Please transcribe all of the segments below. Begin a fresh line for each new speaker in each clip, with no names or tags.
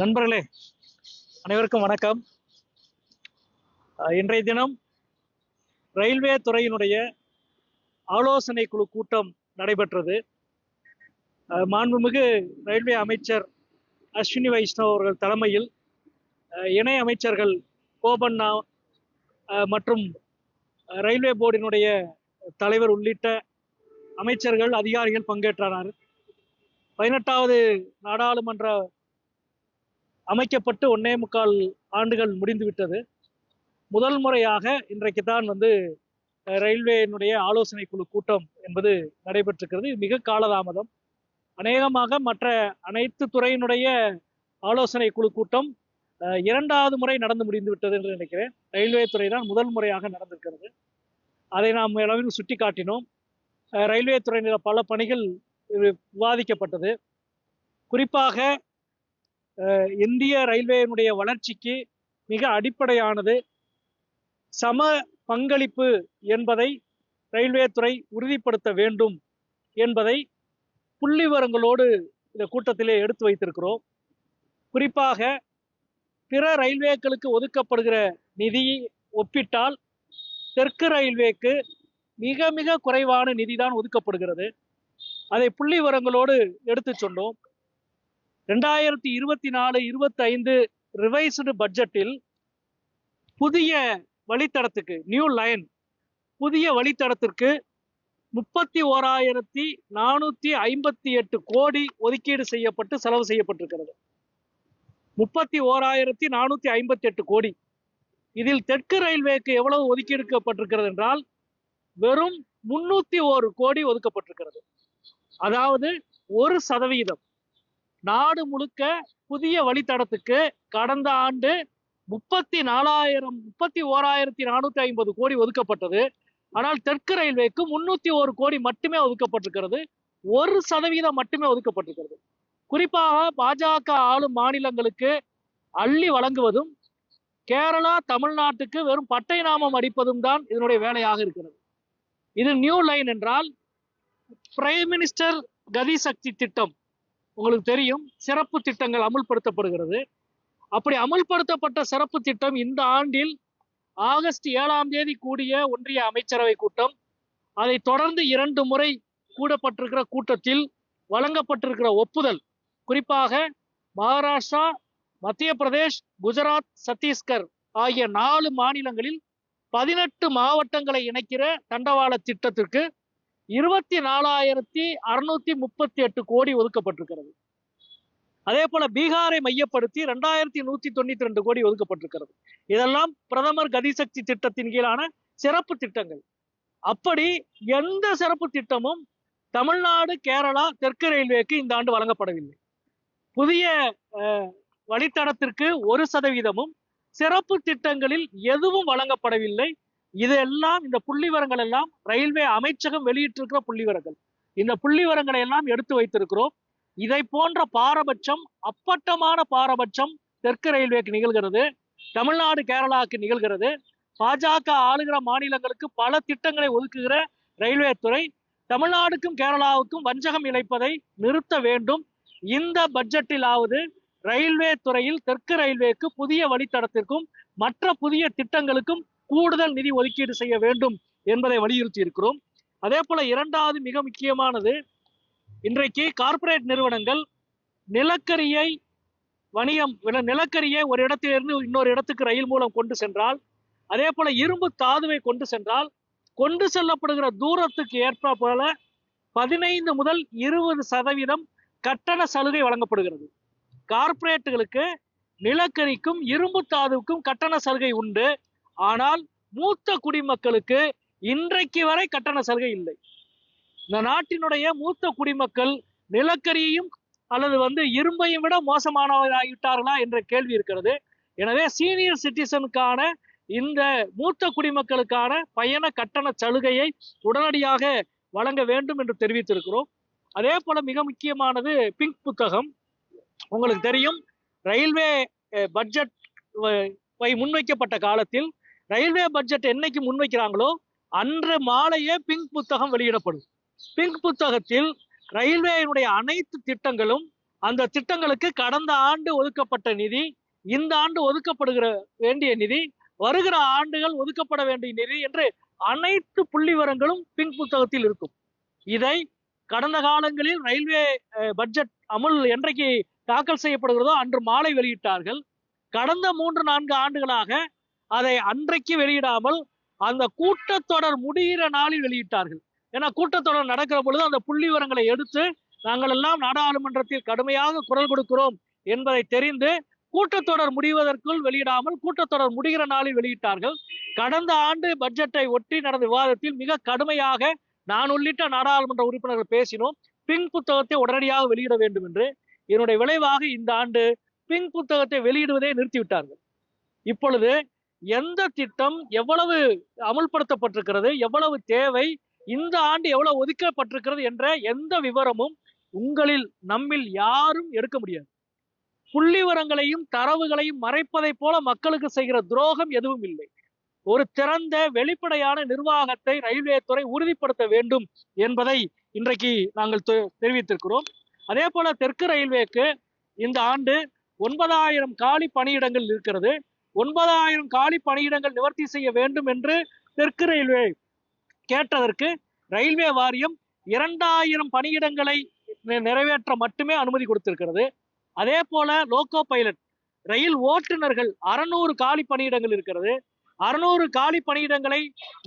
நண்பர்களே அனைவருக்கும் வணக்கம். இன்றைய தினம் ரயில்வே துறையினுடைய ஆலோசனை குழு கூட்டம் நடைபெற்றது. மாண்புமிகு ரயில்வே அமைச்சர் அஸ்வினி வைஷ்ணவ் அவர்கள் தலைமையில் இணை அமைச்சர்கள் கோபண்ணா மற்றும் ரயில்வே போர்டினுடைய தலைவர் உள்ளிட்ட அமைச்சர்கள் அதிகாரிகள் பங்கேற்றனர் பதினெட்டாவது நாடாளுமன்ற அமைக்கப்பட்டு ஒன்னே முக்கால் ஆண்டுகள் முடிந்துவிட்டது. முதல் முறையாக இன்றைக்கு தான் வந்து ரயில்வேயினுடைய ஆலோசனை குழு கூட்டம் என்பது நடைபெற்றிருக்கிறது. இது மிக காலதாமதம். அநேகமாக மற்ற அனைத்து துறையினுடைய ஆலோசனை குழு கூட்டம் இரண்டாவது முறை நடந்து முடிந்து விட்டது என்று நினைக்கிறேன். ரயில்வே துறை தான் முதல் முறையாக நடந்திருக்கிறது. அதை நாம் அளவில் சுட்டி காட்டினோம். ரயில்வே துறையினர் பல பணிகள் இது விவாதிக்கப்பட்டது. குறிப்பாக இந்திய ரயில்வேயினுடைய வளர்ச்சிக்கு மிக அடிப்படையானது. சம பங்களிப்பு என்பதை ரயில்வே துறை உறுதிப்படுத்த வேண்டும் என்பதை புள்ளிவரங்களோடு இந்த கூட்டத்திலே எடுத்து வைத்திருக்கிறோம். குறிப்பாக பிற ரயில்வேக்களுக்கு ஒதுக்கப்படுகிற நிதியை ஒப்பிட்டால் தெற்கு ரயில்வேக்கு மிக மிக குறைவான நிதி தான் ஒதுக்கப்படுகிறது. அதை புள்ளிவரங்களோடு எடுத்து சொன்னோம். ரெண்டாயிரத்தி இருபத்தி நாலு இருபத்தைந்து ரிவைஸ்டு பட்ஜெட்டில் புதிய வழித்தடத்துக்கு நியூ லைன் புதிய வழித்தடத்திற்கு முப்பத்தி ஓராயிரத்தி நானூற்றி ஐம்பத்தி எட்டு கோடி ஒதுக்கீடு செய்யப்பட்டு செலவு செய்யப்பட்டிருக்கிறது. முப்பத்தி ஓராயிரத்தி நானூற்றி ஐம்பத்தி எட்டு கோடி. இதில் தெற்கு ரயில்வேக்கு எவ்வளவு ஒதுக்கீடுக்கப்பட்டிருக்கிறது என்றால் வெறும் முன்னூற்றி ஒரு கோடி ஒதுக்கப்பட்டிருக்கிறது. அதாவது ஒரு சதவீதம். நாடு முழுக்க புதிய வழித்தடத்துக்கு கடந்த ஆண்டு முப்பத்தி நாலாயிரம் முப்பத்தி ஓராயிரத்தி நானூத்தி ஐம்பது கோடி ஒதுக்கப்பட்டது. ஆனால் தெற்கு ரயில்வேக்கு முன்னூத்தி ஒரு கோடி மட்டுமே ஒதுக்கப்பட்டிருக்கிறது. ஒரு சதவீதம் மட்டுமே ஒதுக்கப்பட்டிருக்கிறது. குறிப்பாக பாஜக ஆளும் மாநிலங்களுக்கு அள்ளி வழங்குவதும் கேரளா தமிழ்நாட்டுக்கு வெறும் பட்டை நாமம் அடிப்பதும் தான் இதனுடைய வேலையாக இருக்கிறது. இது நியூ லைன் என்றால் பிரைம் மினிஸ்டர் கதி சக்தி திட்டம். உங்களுக்கு தெரியும் சிறப்பு திட்டங்கள் அமுல்படுத்தப்படுகிறது. அப்படி அமுல்படுத்தப்பட்ட சிறப்பு திட்டம் இந்த ஆண்டில் ஆகஸ்ட் ஏழாம் தேதி கூடிய ஒன்றிய அமைச்சரவை கூட்டம். அதை தொடர்ந்து இரண்டு முறை கூடப்பட்டிருக்கிற கூட்டத்தில் வழங்கப்பட்டிருக்கிற ஒப்புதல் குறிப்பாக மகாராஷ்டிரா மத்திய பிரதேஷ் குஜராத் சத்தீஸ்கர் ஆகிய நாலு மாநிலங்களில் பதினெட்டு மாவட்டங்களை இணைக்கிற தண்டவாள திட்டத்திற்கு இருபத்தி நாலாயிரத்தி அறுநூத்தி முப்பத்தி எட்டு கோடி ஒதுக்கப்பட்டிருக்கிறது. அதே போல பீகாரை மையப்படுத்தி ரெண்டாயிரத்தி நூத்தி தொண்ணூத்தி ரெண்டு கோடி ஒதுக்கப்பட்டிருக்கிறது. இதெல்லாம் பிரதமர் கதிசக்தி திட்டத்தின் கீழான சிறப்பு திட்டங்கள். அப்படி எந்த சிறப்பு திட்டமும் தமிழ்நாடு கேரளா தெற்கு ரயில்வேக்கு இந்த ஆண்டு வழங்கப்படவில்லை. புதிய அஹ், வழித்தடத்திற்கு ஒரு சதவீதமும் சிறப்பு திட்டங்களில் எதுவும் வழங்கப்படவில்லை. இதெல்லாம் இந்த புள்ளிவரங்கள் எல்லாம் ரயில்வே அமைச்சகம் வெளியிட்டிருக்கிற புள்ளிவரங்கள். இந்த புள்ளிவரங்களை எல்லாம் எடுத்து வைத்திருக்கிறோம். இதை போன்ற பாரபட்சம் அப்பட்டமான பாரபட்சம் தெற்கு ரயில்வேக்கு நிகழ்கிறது. தமிழ்நாடு கேரளாவுக்கு நிகழ்கிறது. பாஜக ஆளுகிற மாநிலங்களுக்கு பல திட்டங்களை ஒதுக்குகிற ரயில்வே துறை தமிழ்நாடுக்கும் கேரளாவுக்கும் வஞ்சகம் இழைப்பதை நிறுத்த வேண்டும். இந்த பட்ஜெட்டிலாவது ரயில்வே துறையில் தெற்கு ரயில்வேக்கு புதிய வழித்தடத்திற்கும் மற்ற புதிய திட்டங்களுக்கும் கூடுதல் நிதி ஒதுக்கீடு செய்ய வேண்டும் என்பதை வலியுறுத்தி இருக்கிறோம். அதே போல இரண்டாவது மிக முக்கியமானது இன்றைக்கு கார்ப்பரேட் நிறுவனங்கள் நிலக்கரியை வணிகம் நிலக்கரியை ஒரு இடத்திலிருந்து இன்னொரு இடத்துக்கு ரயில் மூலம் கொண்டு சென்றால் அதே போல இரும்பு தாதுவை கொண்டு சென்றால் கொண்டு செல்லப்படுகிற தூரத்துக்கு ஏற்ப போல பதினைந்து முதல் இருபது சதவீதம் கட்டண சலுகை வழங்கப்படுகிறது. கார்ப்பரேட்டுகளுக்கு நிலக்கரிக்கும் இரும்பு தாதுவுக்கும் கட்டண சலுகை உண்டு. ஆனால் மூத்த குடிமக்களுக்கு இன்றைக்கு வரை கட்டண சலுகை இல்லை. இந்த நாட்டினுடைய மூத்த குடிமக்கள் நிலக்கரியையும் அல்லது வந்து இரும்பையும் விட மோசமானவராகிவிட்டார்களா என்ற கேள்வி இருக்கிறது. எனவே சீனியர் சிட்டிசனுக்கான இந்த மூத்த குடிமக்களுக்கான பயண கட்டண சலுகையை உடனடியாக வழங்க வேண்டும் என்று தெரிவித்திருக்கிறோம். அதே போல மிக முக்கியமானது பிங்க் புத்தகம். உங்களுக்கு தெரியும் ரயில்வே பட்ஜெட் முன்வைக்கப்பட்ட காலத்தில் ரயில்வே பட்ஜெட் என்னைக்கு முன்வைக்கிறாங்களோ அன்று மாலையே பிங்க் புத்தகம் வெளியிடப்படும். பிங்க் புத்தகத்தில் ரயில்வேயினுடைய அனைத்து திட்டங்களும் அந்த திட்டங்களுக்கு கடந்த ஆண்டு ஒதுக்கப்பட்ட நிதி இந்த ஆண்டு ஒதுக்கப்படுகிற வேண்டிய நிதி வருகிற ஆண்டுகள் ஒதுக்கப்பட வேண்டிய நிதி என்று அனைத்து புள்ளி விவரங்களும் பிங்க் புத்தகத்தில் இருக்கும். இதை கடந்த காலங்களில் ரயில்வே பட்ஜெட் அமுல் என்றைக்கு தாக்கல் செய்யப்படுகிறதோ அன்று மாலை வெளியிட்டார்கள். கடந்த மூன்று நான்கு ஆண்டுகளாக அதை அன்றைக்கு வெளியிடாமல் அந்த கூட்டத்தொடர் முடிகிற நாளில் வெளியிட்டார்கள். ஏன்னா கூட்டத்தொடர் நடக்கிற பொழுது அந்த புள்ளி விவரங்களை எடுத்து நாங்கள் எல்லாம் நாடாளுமன்றத்தில் கடுமையாக குரல் கொடுக்கிறோம் என்பதை தெரிந்து கூட்டத்தொடர் முடிவதற்குள் வெளியிடாமல் கூட்டத்தொடர் முடிகிற நாளில் வெளியிட்டார்கள். கடந்த ஆண்டு பட்ஜெட்டை ஒட்டி நடந்த விவாதத்தில் மிக கடுமையாக நான் உள்ளிட்ட நாடாளுமன்ற உறுப்பினர்கள் பேசினோம். பிங்க் புத்தகத்தை உடனடியாக வெளியிட வேண்டும் என்று. இதனுடைய விளைவாக இந்த ஆண்டு பிங்க் புத்தகத்தை வெளியிடுவதை நிறுத்திவிட்டார்கள். இப்பொழுது எந்த திட்டம் எவ்வளவு அமுல்படுத்தப்பட்டிருக்கிறது எவ்வளவு தேவை இந்த ஆண்டு எவ்வளவு ஒதுக்கப்பட்டிருக்கிறது என்ற எந்த விவரமும் உங்களில் நம்மில் யாரும் எடுக்க முடியாது. புள்ளிவரங்களையும் தரவுகளையும் மறைப்பதைப் போல மக்களுக்கு செய்கிற துரோகம் எதுவும் இல்லை. ஒரு திறந்த வெளிப்படையான நிர்வாகத்தை ரயில்வே துறை உறுதிப்படுத்த வேண்டும் என்பதை இன்றைக்கு நாங்கள் தெ- தெரிவித்திருக்கிறோம். அதே போல தெற்கு ரயில்வேக்கு இந்த ஆண்டு ஒன்பதாயிரம் காலி பணியிடங்கள் இருக்கிறது. ஒன்பதாயிரம் காலி பணியிடங்கள் நிவர்த்தி செய்ய வேண்டும் என்று தெற்கு ரயில்வே கேட்டதற்கு ரயில்வே வாரியம் இரண்டாயிரம் பணியிடங்களை நிறைவேற்ற மட்டுமே அனுமதி கொடுத்திருக்கிறது. அதே போல லோகோ பைலட் ரயில் ஓட்டுநர்கள் அறுநூறு காலி பணியிடங்கள் இருக்கிறது. அறுநூறு காலி பணியிடங்களை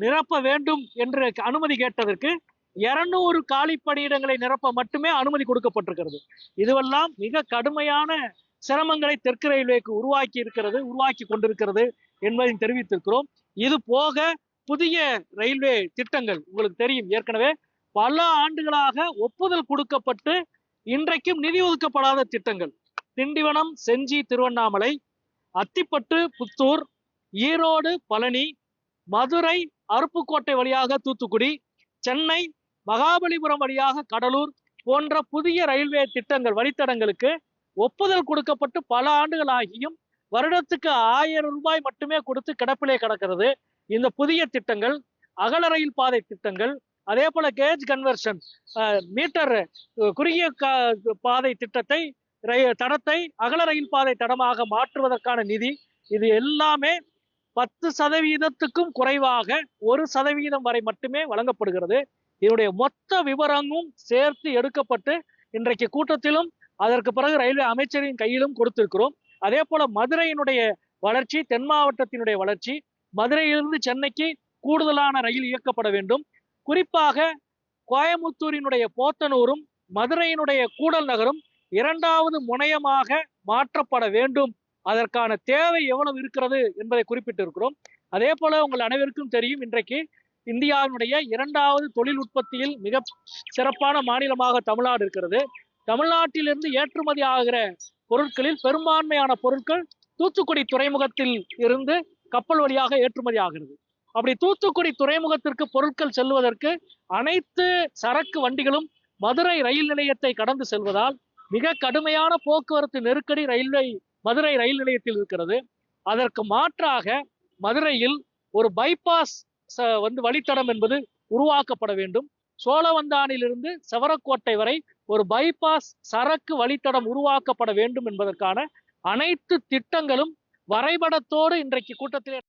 நிரப்ப வேண்டும் என்று அனுமதி கேட்டதற்கு இருநூறு காலி பணியிடங்களை நிரப்ப மட்டுமே அனுமதி கொடுக்கப்பட்டிருக்கிறது. இதுவெல்லாம் மிக கடுமையான சிரமங்களை தெற்கு ரயில்வேக்கு உருவாக்கி இருக்கிறது உருவாக்கி கொண்டிருக்கிறது என்பதை தெரிவித்திருக்கிறோம். இது போக புதிய ரயில்வே திட்டங்கள் உங்களுக்கு தெரியும். ஏற்கனவே பல ஆண்டுகளாக ஒப்புதல் கொடுக்கப்பட்டு இன்றைக்கும் நிதி ஒதுக்கப்படாத திட்டங்கள். திண்டிவனம் செஞ்சி திருவண்ணாமலை அத்திப்பட்டு புத்தூர் ஈரோடு பழனி மதுரை அருப்புக்கோட்டை வழியாக தூத்துக்குடி சென்னை மகாபலிபுரம் வழியாக கடலூர் போன்ற புதிய ரயில்வே திட்டங்கள் வழித்தடங்களுக்கு ஒப்புதல் கொடுக்கப்பட்டு பல ஆண்டுகள் ஆகியும் வருடத்துக்கு ஆயிரம் ரூபாய் மட்டுமே கொடுத்து கிடப்பிலே கிடக்கிறது. இந்த புதிய திட்டங்கள் அகல ரயில் பாதை திட்டங்கள் அதே போல கேஜ் கன்வர்ஷன் மீட்டர் குறுகிய பாதை திட்டத்தை தடத்தை அகல ரயில் பாதை தடமாக மாற்றுவதற்கான நிதி இது எல்லாமே பத்து சதவீதத்துக்கும் குறைவாக ஒரு சதவீதம் வரை மட்டுமே வழங்கப்படுகிறது. இதனுடைய மொத்த விவரமும் சேர்த்து எடுக்கப்பட்டு இன்றைக்கு கூட்டத்திலும் அதற்கு பிறகு ரயில்வே அமைச்சரின் கையிலும் கொடுத்திருக்கிறோம். அதே போல மதுரையினுடைய வளர்ச்சி தென் மாவட்டத்தினுடைய வளர்ச்சி மதுரையிலிருந்து சென்னைக்கு கூடுதலான ரயில் இயக்கப்பட வேண்டும். குறிப்பாக கோயமுத்தூரினுடைய போத்தனூரும் மதுரையினுடைய கூடல் நகரும் இரண்டாவது முனையமாக மாற்றப்பட வேண்டும். அதற்கான தேவை எவ்வளவு இருக்கிறது என்பதை குறிப்பிட்டிருக்கிறோம். அதே போல உங்கள் அனைவருக்கும் தெரியும் இன்றைக்கு இந்தியாவினுடைய இரண்டாவது தொழில் உற்பத்தியில் மிக சிறப்பான மாநிலமாக தமிழ்நாடு இருக்கிறது. தமிழ்நாட்டிலிருந்து ஏற்றுமதி ஆகிற பொருட்களில் பெரும்பான்மையான பொருட்கள் தூத்துக்குடி துறைமுகத்தில் இருந்து கப்பல் வழியாக ஏற்றுமதி ஆகிறது. அப்படி தூத்துக்குடி துறைமுகத்திற்கு பொருட்கள் செல்வதற்கு அனைத்து சரக்கு வண்டிகளும் மதுரை ரயில் நிலையத்தை கடந்து செல்வதால் மிக கடுமையான போக்குவரத்து நெருக்கடி ரயில்வே மதுரை ரயில் நிலையத்தில் இருக்கிறது. அதற்கு மாற்றாக மதுரையில் ஒரு பைபாஸ் வந்து வழித்தடம் என்பது உருவாக்கப்பட வேண்டும். சோழவந்தானிலிருந்து செவரக்கோட்டை வரை ஒரு பைபாஸ் சரக்கு வழித்தடம் உருவாக்கப்பட வேண்டும் என்பதற்கான அனைத்து திட்டங்களும் வரைபடத்தோடு இன்றைக்கு கூட்டத்திலே